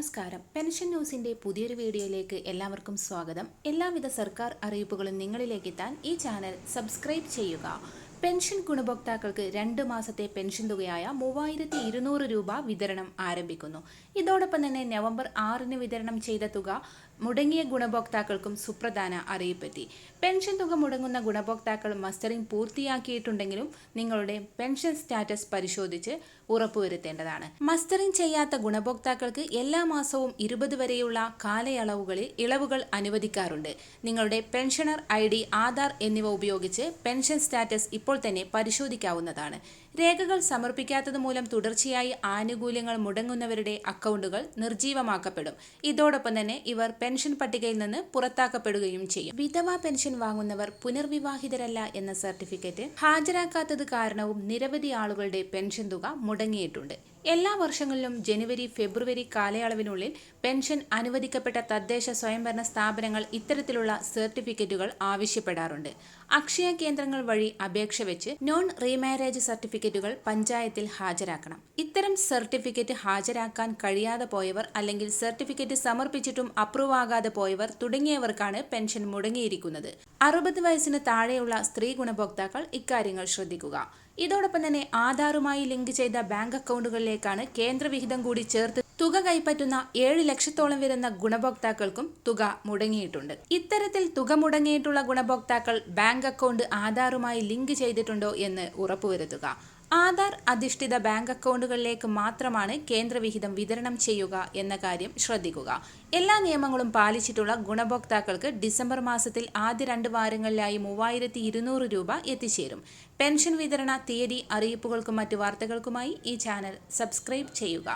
നമസ്കാരം. പെൻഷൻ ന്യൂസിന്റെ പുതിയൊരു വീഡിയോയിലേക്ക് എല്ലാവർക്കും സ്വാഗതം. എല്ലാവിധ സർക്കാർ അറിയിപ്പുകളും നിങ്ങളിലേക്ക് എത്താൻ ഈ ചാനൽ സബ്സ്ക്രൈബ് ചെയ്യുക. പെൻഷൻ ഗുണഭോക്താക്കൾക്ക് രണ്ട് മാസത്തെ പെൻഷൻ തുകയായ മൂവായിരത്തി ഇരുന്നൂറ് രൂപ വിതരണം ആരംഭിക്കുന്നു. ഇതോടൊപ്പം തന്നെ നവംബർ ആറിന് വിതരണം ചെയ്ത തുക മുടങ്ങിയ ഗുണഭോക്താക്കൾക്കും സുപ്രധാന അറിയിപ്പെത്തി. പെൻഷൻ തുക മുടങ്ങുന്ന ഗുണഭോക്താക്കൾ മസ്റ്ററിംഗ് പൂർത്തിയാക്കിയിട്ടുണ്ടെങ്കിലും നിങ്ങളുടെ പെൻഷൻ സ്റ്റാറ്റസ് പരിശോധിച്ച് ഉറപ്പുവരുത്തേണ്ടതാണ്. മസ്റ്ററിംഗ് ചെയ്യാത്ത ഗുണഭോക്താക്കൾക്ക് എല്ലാ മാസവും ഇരുപത് വരെയുള്ള കാലയളവുകളിൽ ഇളവുകൾ അനുവദിക്കാറുണ്ട്. നിങ്ങളുടെ പെൻഷനർ ഐ ഡി ആധാർ എന്നിവ ഉപയോഗിച്ച് പെൻഷൻ സ്റ്റാറ്റസ് ഇപ്പോൾ തന്നെ പരിശോധിക്കാവുന്നതാണ്. രേഖകൾ സമർപ്പിക്കാത്തത് മൂലം തുടർച്ചയായി ആനുകൂല്യങ്ങൾ മുടങ്ങുന്നവരുടെ അക്കൗണ്ടുകൾ നിർജീവമാക്കപ്പെടും. ഇതോടൊപ്പം തന്നെ ഇവർ പെൻഷൻ പട്ടികയിൽ നിന്ന് പുറത്താക്കപ്പെടുകയും ചെയ്യും. വിധവ പെൻഷൻ വാങ്ങുന്നവർ പുനർവിവാഹിതരല്ല എന്ന സർട്ടിഫിക്കറ്റ് ഹാജരാക്കാത്തത് കാരണവും നിരവധി ആളുകളുടെ പെൻഷൻ തുക മുടങ്ങിയിട്ടുണ്ട്. എല്ലാ വർഷങ്ങളിലും ജനുവരി ഫെബ്രുവരി കാലയളവിനുള്ളിൽ പെൻഷൻ അനുവദിക്കപ്പെട്ട തദ്ദേശ സ്വയംഭരണ സ്ഥാപനങ്ങൾ ഇത്തരത്തിലുള്ള സർട്ടിഫിക്കറ്റുകൾ ആവശ്യപ്പെടാറുണ്ട്. അക്ഷയ കേന്ദ്രങ്ങൾ വഴി അപേക്ഷ വെച്ച് നോൺ റീമാരേജ് സർട്ടിഫിക്കറ്റുകൾ പഞ്ചായത്തിൽ ഹാജരാക്കണം. ഇത്തരം സർട്ടിഫിക്കറ്റ് ഹാജരാക്കാൻ കഴിയാതെ പോയവർ അല്ലെങ്കിൽ സർട്ടിഫിക്കറ്റ് സമർപ്പിച്ചിട്ടും അപ്രൂവ് ആകാതെ പോയവർ തുടങ്ങിയവർക്കാണ് പെൻഷൻ മുടങ്ങിയിരിക്കുന്നത്. അറുപത് വയസ്സിന് താഴെയുള്ള സ്ത്രീ ഗുണഭോക്താക്കൾ ഇക്കാര്യങ്ങൾ ശ്രദ്ധിക്കുക. ഇതോടൊപ്പം തന്നെ ആധാറുമായി ലിങ്ക് ചെയ്ത ബാങ്ക് അക്കൗണ്ടുകളിലേക്കാണ് കേന്ദ്രവിഹിതം കൂടി ചേർത്ത് തുക കൈപ്പറ്റുന്ന ഏഴ് ലക്ഷത്തോളം വരുന്ന ഗുണഭോക്താക്കൾക്കും തുക മുടങ്ങിയിട്ടുണ്ട്. ഇത്തരത്തിൽ തുക മുടങ്ങിയിട്ടുള്ള ഗുണഭോക്താക്കൾ ബാങ്ക് അക്കൗണ്ട് ആധാറുമായി ലിങ്ക് ചെയ്തിട്ടുണ്ടോ എന്ന് ഉറപ്പുവരുത്തുക. ആധാർ അധിഷ്ഠിത ബാങ്ക് അക്കൗണ്ടുകളിലേക്ക് മാത്രമാണ് കേന്ദ്രവിഹിതം വിതരണം ചെയ്യുക എന്ന കാര്യം ശ്രദ്ധിക്കുക. എല്ലാ നിയമങ്ങളും പാലിച്ചിട്ടുള്ള ഗുണഭോക്താക്കൾക്ക് ഡിസംബർ മാസത്തിൽ ആദ്യ രണ്ട് വാരങ്ങളിലായി മൂവായിരത്തി ഇരുന്നൂറ് രൂപ എത്തിച്ചേരും. പെൻഷൻ വിതരണ തീയതി അറിയിപ്പുകൾക്കും മറ്റു വാർത്തകൾക്കുമായി ഈ ചാനൽ സബ്സ്ക്രൈബ് ചെയ്യുക.